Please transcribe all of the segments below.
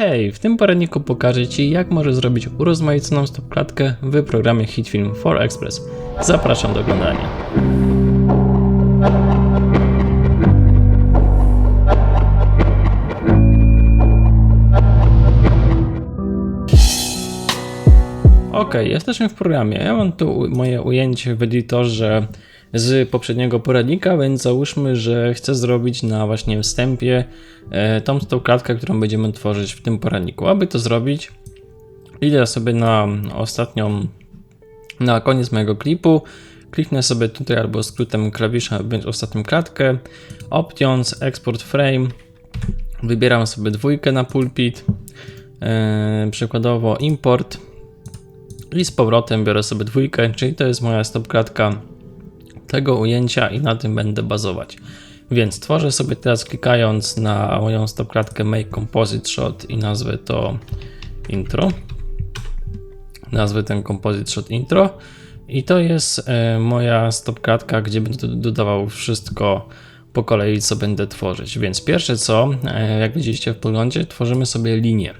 Hej, w tym poradniku pokażę Ci, jak możesz zrobić urozmaiconą stopklatkę w programie HitFilm 4 Express. Zapraszam do oglądania. Ok, jesteśmy w programie. Ja mam tu moje ujęcie w edytorze z poprzedniego poradnika, więc załóżmy, że chcę zrobić na właśnie wstępie e, tą, tą klatkę, którą będziemy tworzyć w tym poradniku. Aby to zrobić, idę sobie na ostatnią, na koniec mojego klipu, kliknę sobie tutaj albo skrótem klawisza, więc ostatnią klatkę, Options, Export Frame, wybieram sobie dwójkę na pulpit, e, przykładowo import, i z powrotem biorę sobie dwójkę, czyli to jest moja stopklatka tego ujęcia i na tym będę bazować. Więc tworzę sobie teraz klikając na moją stopklatkę Make Composite Shot i nazwę to intro. Nazwę ten Composite Shot intro. I to jest e, moja stopklatka, gdzie będę dodawał wszystko po kolei, co będę tworzyć. Więc pierwsze co, e, jak widzieliście w poglądzie, tworzymy sobie linię.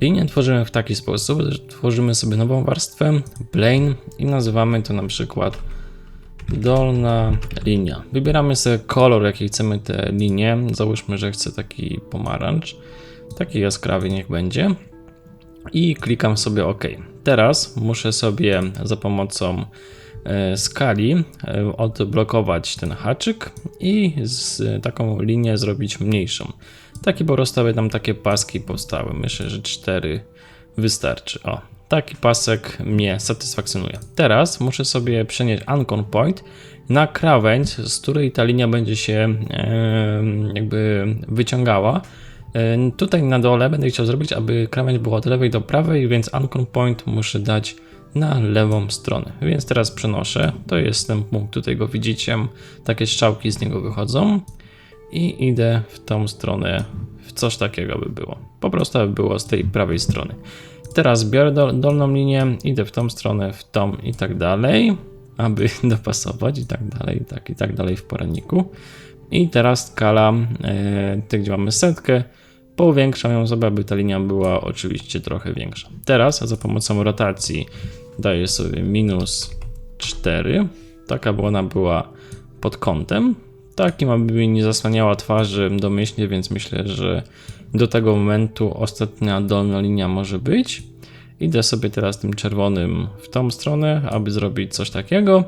Linię tworzymy w taki sposób, że tworzymy sobie nową warstwę, plane i nazywamy to na przykład dolna linia. Wybieramy sobie kolor, jaki chcemy tę linię. Załóżmy, że chcę taki pomarańcz. Taki jaskrawy niech będzie. I klikam sobie OK. Teraz muszę sobie za pomocą e, skali e, odblokować ten haczyk i z taką linię zrobić mniejszą. Taki po prostu tam takie paski powstały. Myślę, że 4 wystarczy. O, taki pasek mnie satysfakcjonuje. Teraz muszę sobie przenieść Ancon Point na krawędź, z której ta linia będzie się jakby wyciągała. Tutaj na dole będę chciał zrobić, aby krawędź była od lewej do prawej, więc Ancon Point muszę dać na lewą stronę. Więc teraz przenoszę. To jest ten punkt, tutaj go widzicie. Takie strzałki z niego wychodzą i idę w tą stronę, w coś takiego by było. Po prostu aby było z tej prawej strony. Teraz biorę do, dolną linię, idę w tą stronę, w tą i tak dalej, aby dopasować i tak dalej, i tak i tak dalej w poradniku. I teraz skala, e, ty gdzie mamy setkę, powiększam ją sobie, aby ta linia była oczywiście trochę większa. Teraz za pomocą rotacji daję sobie minus 4, tak aby ona była pod kątem, takim, aby mi nie zasłaniała twarzy domyślnie, więc myślę, że do tego momentu ostatnia dolna linia może być. Idę sobie teraz tym czerwonym w tą stronę, aby zrobić coś takiego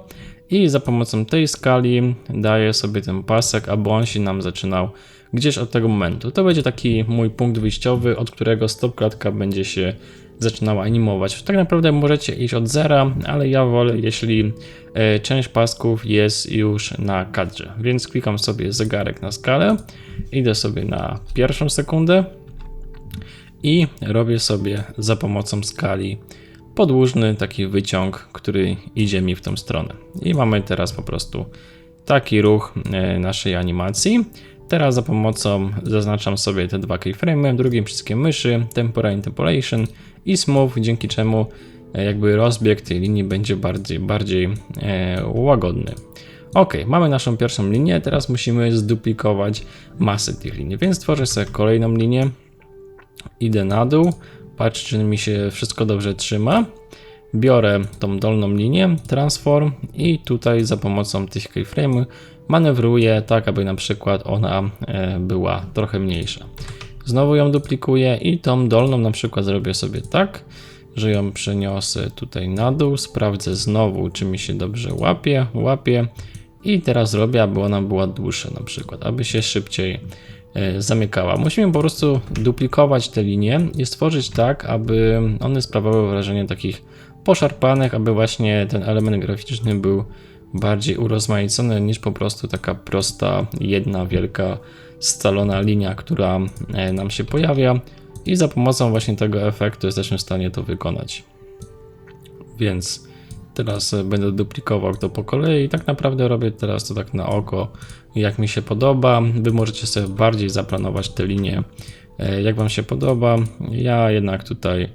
i za pomocą tej skali daję sobie ten pasek, aby on się nam zaczynał gdzieś od tego momentu. To będzie taki mój punkt wyjściowy, od którego stopklatka będzie się zaczynała animować. Tak naprawdę możecie iść od zera, ale ja wolę, jeśli e, część pasków jest już na kadrze. Więc klikam sobie zegarek na skalę, idę sobie na pierwszą sekundę i robię sobie za pomocą skali podłużny taki wyciąg, który idzie mi w tą stronę. I mamy teraz po prostu taki ruch e, naszej animacji. Teraz za pomocą zaznaczam sobie te dwa keyframe'y, drugim przyciskiem myszy, Temporary Interpolation i Smooth, dzięki czemu e, jakby rozbieg tej linii będzie bardziej, bardziej e, łagodny. Ok, mamy naszą pierwszą linię, teraz musimy zduplikować masę tych linii, więc tworzę sobie kolejną linię, idę na dół, patrzę czy mi się wszystko dobrze trzyma, biorę tą dolną linię, transform i tutaj za pomocą tych keyframe'ów manewruję tak, aby na przykład ona e, była trochę mniejsza. Znowu ją duplikuję i tą dolną na przykład zrobię sobie tak, że ją przeniosę tutaj na dół, sprawdzę znowu, czy mi się dobrze łapie, łapie i teraz robię, aby ona była dłuższa na przykład, aby się szybciej e, zamykała. Musimy po prostu duplikować te linie i stworzyć tak, aby one sprawiały wrażenie takich poszarpanych, aby właśnie ten element graficzny był bardziej urozmaicony niż po prostu taka prosta, jedna wielka scalona linia, która e, nam się pojawia i za pomocą właśnie tego efektu jesteśmy w stanie to wykonać. Więc teraz e, będę duplikował to po kolei. Tak naprawdę robię teraz to tak na oko, jak mi się podoba. Wy możecie sobie bardziej zaplanować te linie, e, jak Wam się podoba. Ja jednak tutaj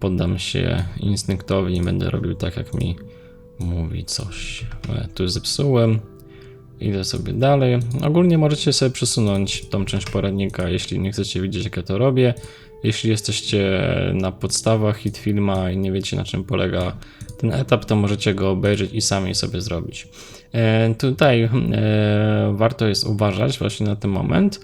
poddam się instynktowi i będę robił tak, jak mi mówi coś. E, Tu zepsułem. Idę sobie dalej. Ogólnie możecie sobie przesunąć tą część poradnika, jeśli nie chcecie widzieć, jak ja to robię. Jeśli jesteście na podstawach Hitfilma i nie wiecie na czym polega ten etap, to możecie go obejrzeć i sami sobie zrobić. E, tutaj e, warto jest uważać właśnie na ten moment,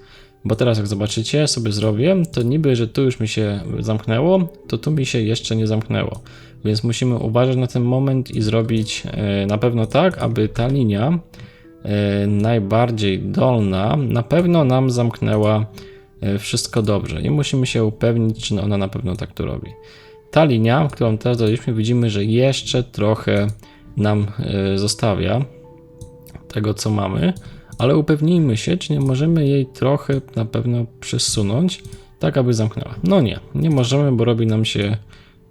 bo teraz jak zobaczycie, sobie zrobię, to niby, że tu już mi się zamknęło, to tu mi się jeszcze nie zamknęło. Więc musimy uważać na ten moment i zrobić e, na pewno tak, aby ta linia e, najbardziej dolna na pewno nam zamknęła e, wszystko dobrze i musimy się upewnić, czy ona na pewno tak to robi. Ta linia, którą teraz daliśmy, widzimy, że jeszcze trochę nam zostawia tego, co mamy, ale upewnijmy się, czy nie możemy jej trochę na pewno przesunąć, tak aby zamknęła. No nie, nie możemy, bo robi nam się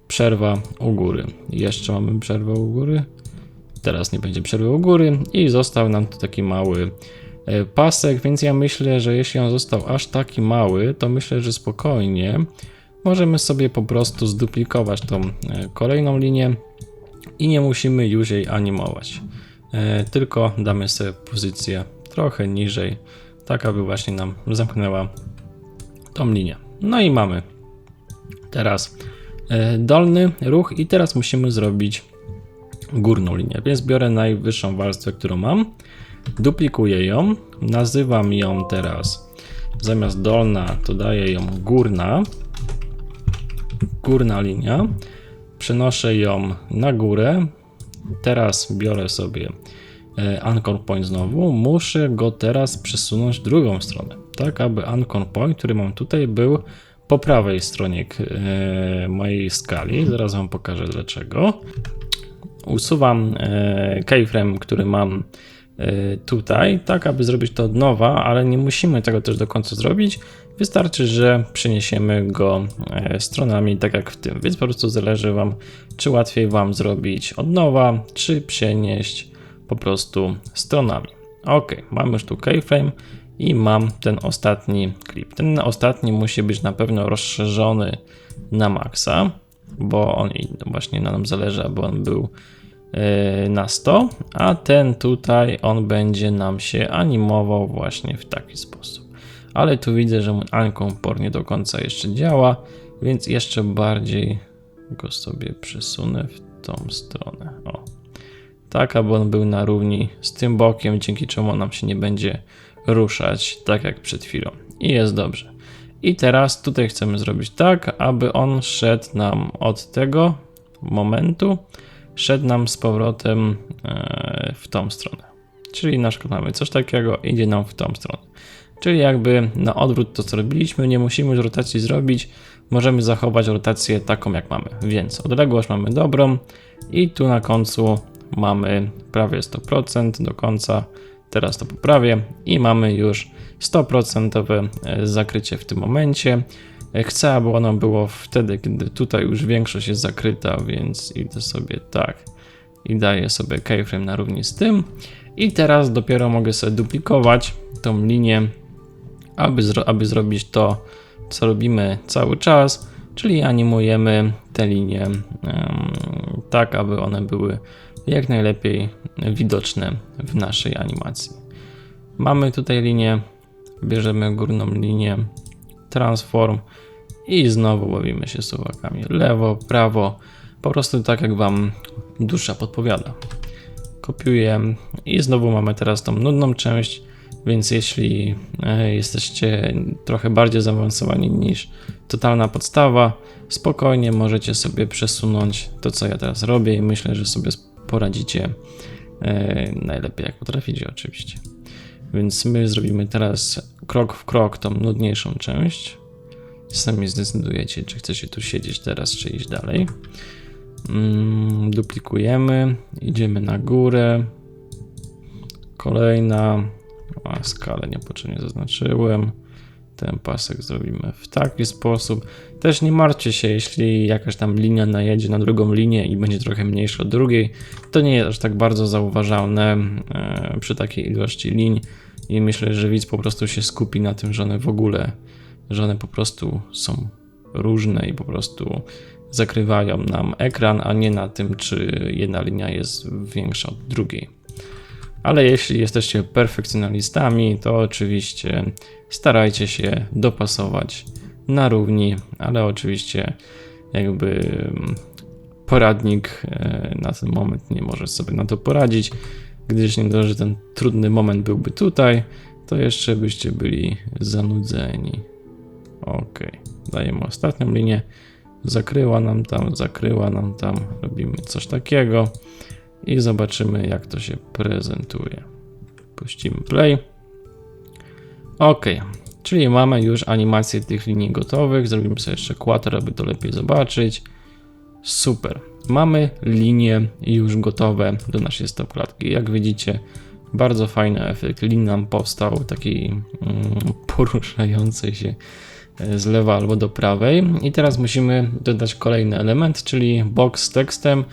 przerwa u góry. Jeszcze mamy przerwę u góry. Teraz nie będzie przerwy u góry i został nam tu taki mały e, pasek, więc ja myślę, że jeśli on został aż taki mały, to myślę, że spokojnie możemy sobie po prostu zduplikować tą e, kolejną linię i nie musimy już jej animować. E, tylko damy sobie pozycję trochę niżej, tak aby właśnie nam zamknęła tą linię. No i mamy teraz E, dolny ruch i teraz musimy zrobić górną linię, więc biorę najwyższą warstwę, którą mam, duplikuję ją, nazywam ją teraz zamiast dolna, to daję ją górna, górna linia, przenoszę ją na górę, teraz biorę sobie anchor point znowu, muszę go teraz przesunąć w drugą stronę, tak aby anchor point, który mam tutaj był po prawej stronie e, mojej skali. Zaraz Wam pokażę dlaczego. Usuwam e, keyframe, który mam e, tutaj, tak aby zrobić to od nowa, ale nie musimy tego też do końca zrobić. Wystarczy, że przeniesiemy go stronami, tak jak w tym, więc po prostu zależy Wam, czy łatwiej Wam zrobić od nowa, czy przenieść po prostu stronami. Ok, mamy już tu keyframe i mam ten ostatni klip. Ten ostatni musi być na pewno rozszerzony na maksa, bo on właśnie na nam zależy, aby on był e, na 100, a ten tutaj on będzie nam się animował właśnie w taki sposób. Ale tu widzę, że mój Ancompor nie do końca jeszcze działa, więc jeszcze bardziej go sobie przesunę w tą stronę. O. Tak, aby on był na równi z tym bokiem, dzięki czemu nam się nie będzie ruszać, tak jak przed chwilą. I jest dobrze. I teraz tutaj chcemy zrobić tak, aby on szedł nam od tego momentu, szedł nam z powrotem e, w tą stronę. Czyli na przykład mamy coś takiego, idzie nam w tą stronę. Czyli jakby na odwrót to co robiliśmy, nie musimy już rotacji zrobić, możemy zachować rotację taką jak mamy. Więc odległość mamy dobrą i tu na końcu mamy prawie 100% do końca Teraz to poprawię i mamy już 100% e, zakrycie w tym momencie. E, chcę, aby ono było wtedy, kiedy tutaj już większość jest zakryta, więc idę sobie tak i daję sobie keyframe na równi z tym. I teraz dopiero mogę sobie duplikować tą linię, aby, zro aby zrobić to, co robimy cały czas, czyli animujemy te linie um, tak, aby one były jak najlepiej widoczne w naszej animacji. Mamy tutaj linię, bierzemy górną linię, transform i znowu bawimy się suwakami. Lewo, prawo, po prostu tak jak Wam dusza podpowiada. Kopiuję i znowu mamy teraz tą nudną część, więc jeśli e, jesteście trochę bardziej zaawansowani niż totalna podstawa, spokojnie możecie sobie przesunąć to, co ja teraz robię i myślę, że sobie poradzicie e, najlepiej jak potraficie oczywiście. Więc my zrobimy teraz krok w krok tą nudniejszą część. Sami zdecydujecie, czy chcecie tu siedzieć teraz, czy iść dalej. Mm, duplikujemy, idziemy na górę. Kolejna, a skalę niepotrzebnie zaznaczyłem. Ten pasek zrobimy w taki sposób. Też nie martwcie się, jeśli jakaś tam linia najedzie na drugą linię i będzie trochę mniejsza od drugiej. To nie jest aż tak bardzo zauważalne e, przy takiej ilości linii i myślę, że widz po prostu się skupi na tym, że one w ogóle, że one po prostu są różne i po prostu zakrywają nam ekran, a nie na tym, czy jedna linia jest większa od drugiej. Ale jeśli jesteście perfekcjonalistami, to oczywiście starajcie się dopasować na równi, ale oczywiście jakby mm, poradnik e, na ten moment nie może sobie na to poradzić, gdyż nie dość, że ten trudny moment byłby tutaj, to jeszcze byście byli zanudzeni. Ok, dajemy ostatnią linię. Zakryła nam tam, zakryła nam tam. Robimy coś takiego i zobaczymy, jak to się prezentuje. Puścimy play. Ok, czyli mamy już animację tych linii gotowych. Zrobimy sobie jeszcze quater, aby to lepiej zobaczyć. Super. Mamy linie już gotowe do naszej stopklatki. Jak widzicie, bardzo fajny efekt. Lin nam powstał taki mm, poruszający się z lewa albo do prawej. I teraz musimy dodać kolejny element, czyli box z tekstem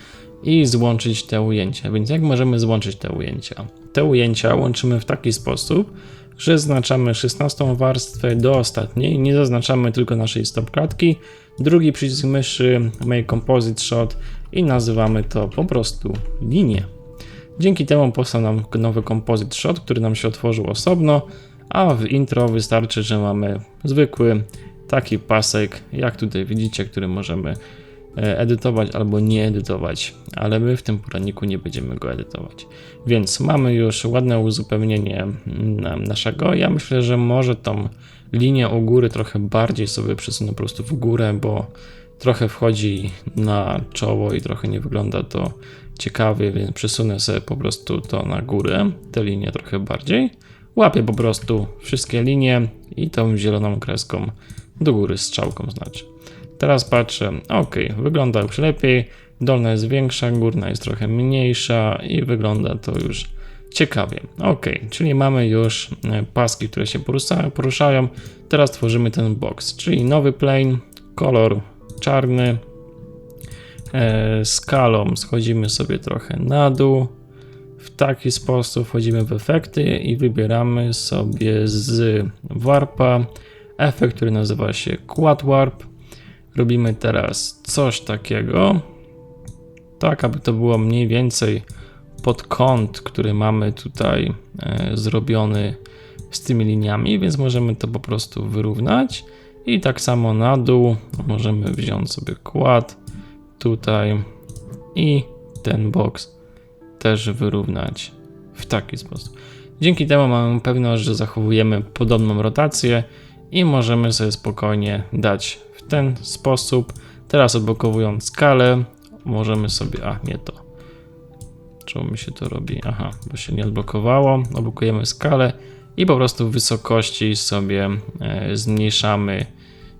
i złączyć te ujęcia. Więc jak możemy złączyć te ujęcia? Te ujęcia łączymy w taki sposób, że zaznaczamy 16 warstwę do ostatniej, nie zaznaczamy tylko naszej stopklatki, drugi przycisk myszy Make Composite Shot i nazywamy to po prostu linię. Dzięki temu powstał nam nowy Composite Shot, który nam się otworzył osobno, a w intro wystarczy, że mamy zwykły taki pasek, jak tutaj widzicie, który możemy edytować albo nie edytować, ale my w tym poradniku nie będziemy go edytować. Więc mamy już ładne uzupełnienie naszego. Ja myślę, że może tą linię u góry trochę bardziej sobie przesunę po prostu w górę, bo trochę wchodzi na czoło i trochę nie wygląda to ciekawie, więc przesunę sobie po prostu to na górę, tę linię trochę bardziej. Łapię po prostu wszystkie linie i tą zieloną kreską do góry strzałką znaczy. Teraz patrzę, ok, wygląda już lepiej, dolna jest większa, górna jest trochę mniejsza i wygląda to już ciekawie. Ok, czyli mamy już e, paski, które się poruszają. Teraz tworzymy ten box, czyli nowy plane, kolor czarny, e, skalą schodzimy sobie trochę na dół, w taki sposób wchodzimy w efekty i wybieramy sobie z warpa efekt, który nazywa się Quad Warp. Robimy teraz coś takiego, tak aby to było mniej więcej pod kąt, który mamy tutaj e, zrobiony z tymi liniami, więc możemy to po prostu wyrównać. I tak samo na dół możemy wziąć sobie kład tutaj i ten box też wyrównać w taki sposób. Dzięki temu mamy pewność, że zachowujemy podobną rotację i możemy sobie spokojnie dać w ten sposób. Teraz odblokowując skalę, możemy sobie, a nie to. Czemu mi się to robi? Aha, bo się nie odblokowało. Odblokujemy skalę i po prostu w wysokości sobie e, zmniejszamy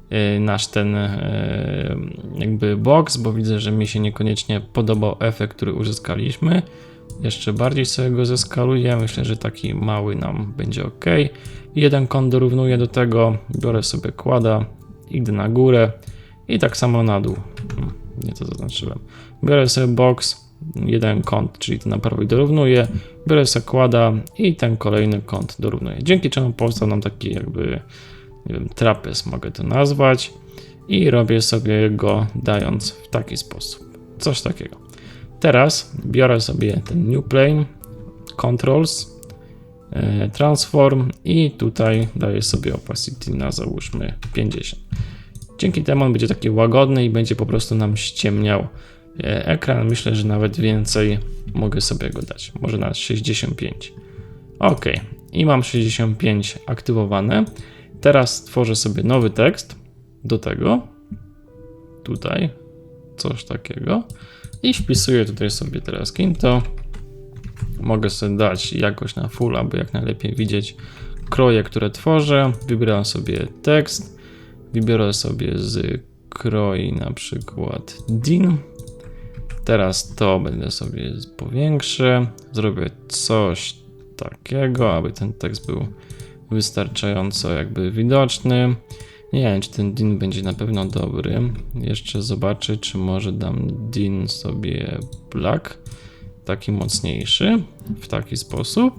e, nasz ten e, jakby box, bo widzę, że mi się niekoniecznie podobał efekt, który uzyskaliśmy. Jeszcze bardziej sobie go zeskaluję. Myślę, że taki mały nam będzie ok. Jeden kąt dorównuję do tego. Biorę sobie kłada, idę na górę i tak samo na dół. Hmm, nie to zaznaczyłem. Biorę sobie box, jeden kąt, czyli ten na prawej dorównuję. Biorę sobie kłada i ten kolejny kąt dorównuję. Dzięki czemu powstał nam taki jakby, nie wiem, trapez mogę to nazwać. I robię sobie go dając w taki sposób. Coś takiego. Teraz biorę sobie ten New Plane, Controls, e, Transform i tutaj daję sobie opacity na załóżmy 50. Dzięki temu on będzie taki łagodny i będzie po prostu nam ściemniał e, ekran. Myślę, że nawet więcej mogę sobie go dać. Może na 65. Ok, i mam 65 aktywowane. Teraz tworzę sobie nowy tekst do tego. Tutaj coś takiego i wpisuję tutaj sobie teraz Kinto. Mogę sobie dać jakoś na full, aby jak najlepiej widzieć kroje, które tworzę. Wybieram sobie tekst, wybiorę sobie z kroi na przykład DIN. Teraz to będę sobie powiększę. Zrobię coś takiego, aby ten tekst był wystarczająco jakby widoczny. Nie wiem, czy ten din będzie na pewno dobry. Jeszcze zobaczę, czy może dam din sobie black, taki mocniejszy, w taki sposób.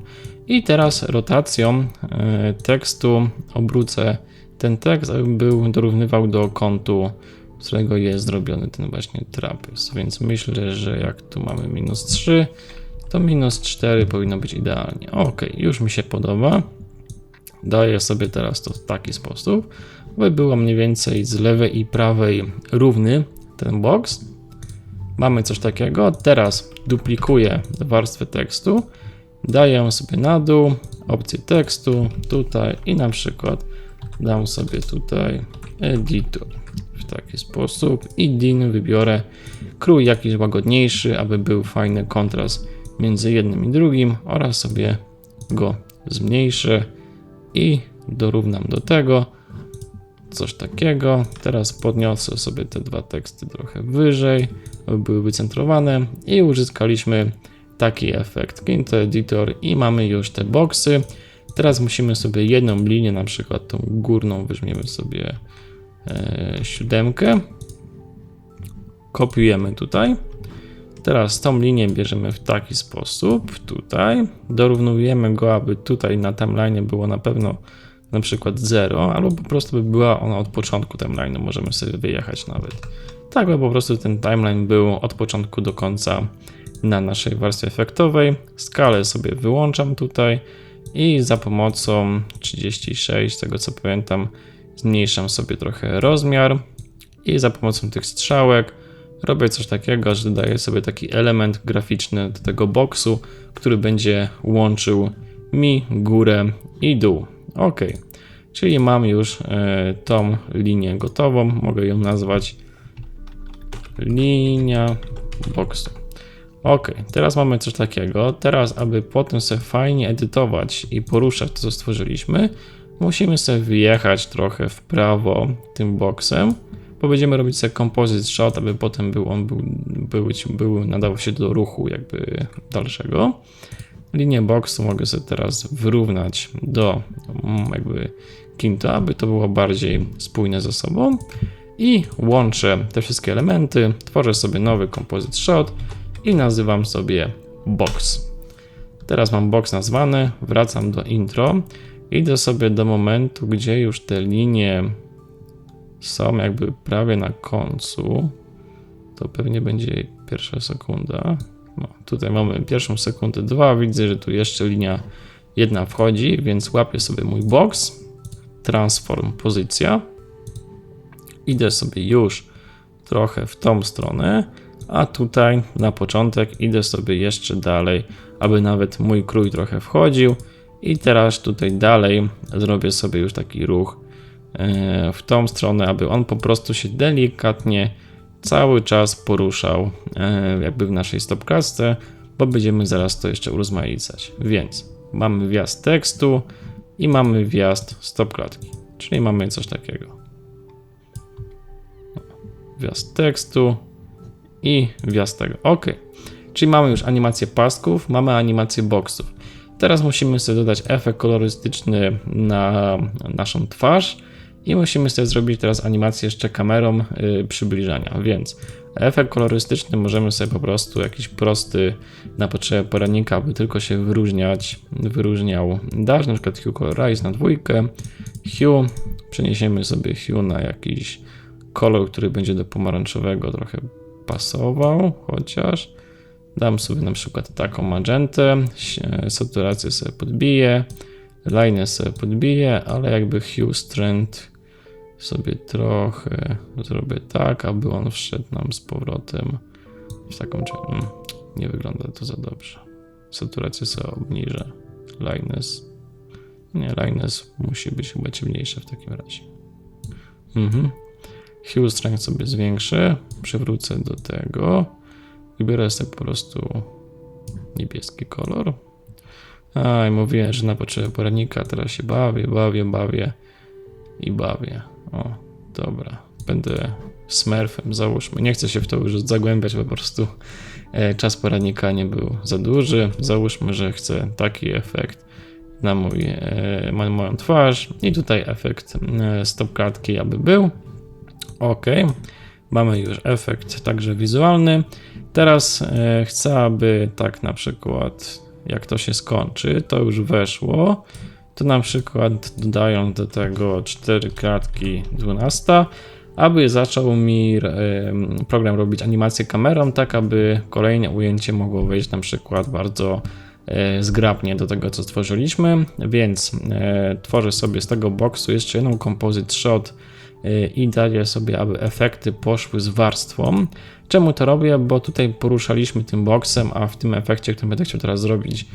I teraz rotacją e, tekstu obrócę ten tekst, aby był dorównywał do kątu, z którego jest zrobiony ten właśnie trapez. Więc myślę, że jak tu mamy minus 3, to minus 4 powinno być idealnie. Ok, już mi się podoba. Daję sobie teraz to w taki sposób. by było mniej więcej z lewej i prawej równy ten box. Mamy coś takiego. Teraz duplikuję warstwę tekstu, daję sobie na dół, opcję tekstu tutaj i na przykład dam sobie tutaj editor w taki sposób i din wybiorę krój jakiś łagodniejszy, aby był fajny kontrast między jednym i drugim oraz sobie go zmniejszę i dorównam do tego coś takiego. Teraz podniosę sobie te dwa teksty trochę wyżej, aby były wycentrowane i uzyskaliśmy taki efekt. Kinto Editor i mamy już te boxy. Teraz musimy sobie jedną linię, na przykład tą górną, weźmiemy sobie e, siódemkę, kopiujemy tutaj. Teraz tą linię bierzemy w taki sposób, tutaj, dorównujemy go, aby tutaj na timeline było na pewno na przykład 0, albo po prostu by była ona od początku timeline'u, możemy sobie wyjechać nawet. Tak, by po prostu ten timeline był od początku do końca na naszej warstwie efektowej. Skalę sobie wyłączam tutaj i za pomocą 36, z tego co pamiętam, zmniejszam sobie trochę rozmiar i za pomocą tych strzałek robię coś takiego, że dodaję sobie taki element graficzny do tego boksu, który będzie łączył mi górę i dół. Ok, czyli mam już e, tą linię gotową. Mogę ją nazwać linia boksu. Ok, teraz mamy coś takiego. Teraz, aby potem sobie fajnie edytować i poruszać to, co stworzyliśmy, musimy sobie wyjechać trochę w prawo tym boksem, bo będziemy robić sobie composite shot, aby potem był on był, był, był nadawał się do ruchu jakby dalszego. Linię boksu mogę sobie teraz wyrównać do mm, jakby kinta, aby to było bardziej spójne ze sobą i łączę te wszystkie elementy, tworzę sobie nowy composite shot i nazywam sobie box. Teraz mam box nazwany, wracam do intro, idę sobie do momentu, gdzie już te linie są jakby prawie na końcu. To pewnie będzie pierwsza sekunda. No, tutaj mamy pierwszą sekundę 2. Widzę, że tu jeszcze linia jedna wchodzi, więc łapię sobie mój box. Transform pozycja. Idę sobie już trochę w tą stronę, a tutaj na początek idę sobie jeszcze dalej, aby nawet mój krój trochę wchodził. I teraz tutaj dalej zrobię sobie już taki ruch w tą stronę, aby on po prostu się delikatnie cały czas poruszał e, jakby w naszej stopkastce, bo będziemy zaraz to jeszcze urozmaicać. Więc mamy wjazd tekstu i mamy wjazd stopklatki, czyli mamy coś takiego. Wjazd tekstu i wjazd tego. OK. Czyli mamy już animację pasków, mamy animację boxów. Teraz musimy sobie dodać efekt kolorystyczny na naszą twarz i musimy sobie zrobić teraz animację jeszcze kamerą yy, przybliżania, więc efekt kolorystyczny możemy sobie po prostu jakiś prosty na potrzebę poradnika, aby tylko się wyróżniać, wyróżniał. Dash, na przykład hue colorize na dwójkę, hue, przeniesiemy sobie hue na jakiś kolor, który będzie do pomarańczowego trochę pasował, chociaż dam sobie na przykład taką magentę, saturację sobie podbiję, line sobie podbiję, ale jakby hue strength sobie trochę zrobię tak, aby on wszedł nam z powrotem w taką mm, nie wygląda to za dobrze. Saturację sobie obniżę. Lightness. Nie, lightness musi być chyba ciemniejsze w takim razie. Mhm. Hue strength sobie zwiększę. Przywrócę do tego. Wybiorę sobie po prostu niebieski kolor. A, i mówiłem, że na potrzeby poradnika teraz się bawię, bawię, bawię i bawię. O, dobra. Będę smurfem, załóżmy. Nie chcę się w to już zagłębiać, po prostu e, czas poradnika nie był za duży. Załóżmy, że chcę taki efekt na, mój, e, na moją twarz i tutaj efekt e, stopklatki, aby był. Ok, mamy już efekt także wizualny. Teraz chcę, aby tak na przykład jak to się skończy, to już weszło to na przykład dodają do tego 4 klatki 12, aby zaczął mi program robić animację kamerą, tak aby kolejne ujęcie mogło wejść na przykład bardzo e, zgrabnie do tego, co stworzyliśmy, więc e, tworzę sobie z tego boksu jeszcze jedną composite shot e, i daję sobie, aby efekty poszły z warstwą. Czemu to robię? Bo tutaj poruszaliśmy tym boksem, a w tym efekcie, który będę chciał teraz zrobić, e,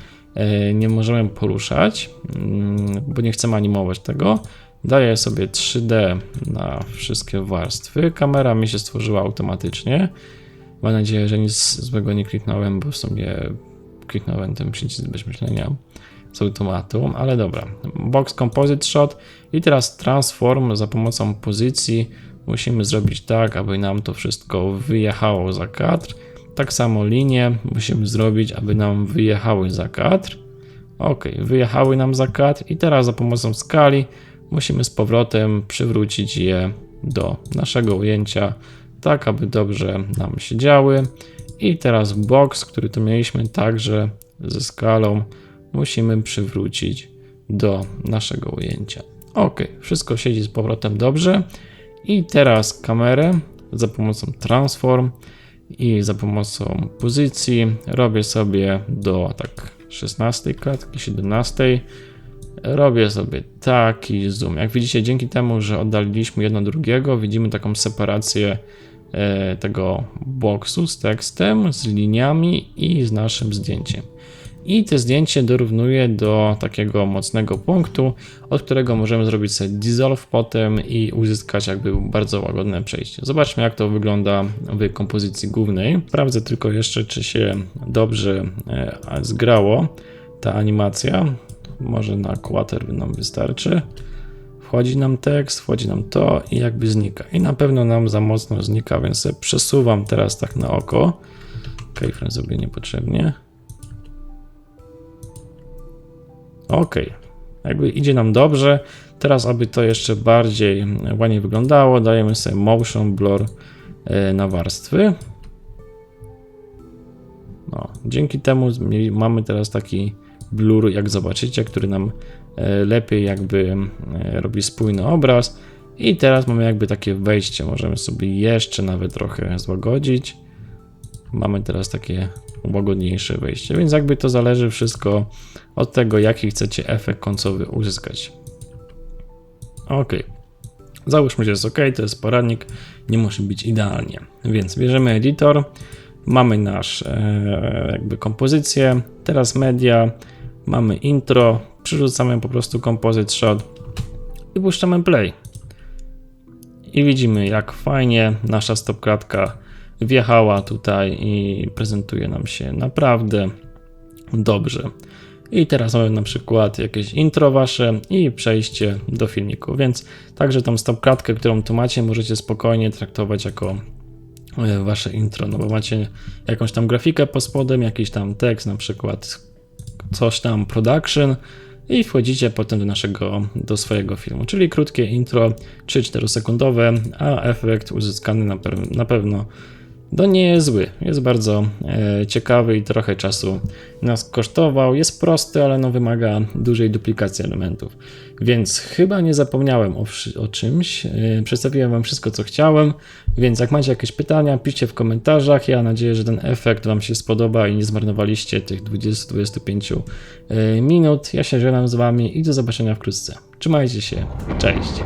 nie możemy poruszać, mm, bo nie chcemy animować tego. Daję sobie 3D na wszystkie warstwy. Kamera mi się stworzyła automatycznie. Mam nadzieję, że nic złego nie kliknąłem, bo w sumie kliknąłem ten przycisk bez myślenia z automatu, ale dobra. Box Composite Shot i teraz transform za pomocą pozycji musimy zrobić tak, aby nam to wszystko wyjechało za kadr. Tak samo linię musimy zrobić, aby nam wyjechały za kadr. Ok, wyjechały nam za kadr i teraz za pomocą skali musimy z powrotem przywrócić je do naszego ujęcia, tak aby dobrze nam się działy. I teraz box, który tu mieliśmy także ze skalą, musimy przywrócić do naszego ujęcia. Ok, wszystko siedzi z powrotem dobrze. I teraz kamerę za pomocą transform i za pomocą pozycji robię sobie do tak 16 klatki, 17. Robię sobie taki zoom. Jak widzicie, dzięki temu, że oddaliliśmy jedno drugiego, widzimy taką separację e, tego boksu z tekstem, z liniami i z naszym zdjęciem. I to zdjęcie dorównuje do takiego mocnego punktu, od którego możemy zrobić sobie dissolve potem i uzyskać jakby bardzo łagodne przejście. Zobaczmy jak to wygląda w kompozycji głównej. Sprawdzę tylko jeszcze czy się dobrze e, zgrało ta animacja. Może na quarter nam wystarczy. Wchodzi nam tekst, wchodzi nam to i jakby znika. I na pewno nam za mocno znika, więc przesuwam teraz tak na oko. Keyframe sobie niepotrzebnie. Ok, jakby idzie nam dobrze. Teraz, aby to jeszcze bardziej ładnie wyglądało, dajemy sobie motion blur e, na warstwy. No, dzięki temu mamy teraz taki blur, jak zobaczycie, który nam e, lepiej jakby e, robi spójny obraz. I teraz mamy jakby takie wejście, możemy sobie jeszcze nawet trochę złagodzić. Mamy teraz takie łagodniejsze wejście, więc jakby to zależy wszystko od tego, jaki chcecie efekt końcowy uzyskać. Ok. Załóżmy, że jest ok, to jest poradnik, nie musi być idealnie. Więc bierzemy editor, mamy nasz e, jakby kompozycję, teraz media, mamy intro, przerzucamy po prostu composite shot i puszczamy play. I widzimy jak fajnie nasza stopklatka wjechała tutaj i prezentuje nam się naprawdę dobrze. I teraz mamy na przykład jakieś intro wasze i przejście do filmiku, więc także tą stopklatkę, którą tu macie, możecie spokojnie traktować jako e, wasze intro, no bo macie jakąś tam grafikę pod spodem, jakiś tam tekst, na przykład coś tam production i wchodzicie potem do naszego, do swojego filmu, czyli krótkie intro, 3-4 sekundowe, a efekt uzyskany na, pe na pewno to nie jest zły. Jest bardzo e, ciekawy i trochę czasu nas kosztował. Jest prosty, ale no wymaga dużej duplikacji elementów. Więc chyba nie zapomniałem o, o czymś. E, przedstawiłem Wam wszystko, co chciałem. Więc jak macie jakieś pytania, piszcie w komentarzach. Ja nadzieję, że ten efekt Wam się spodoba i nie zmarnowaliście tych 20-25 e, minut. Ja się żegnam z Wami i do zobaczenia wkrótce. Trzymajcie się. Cześć.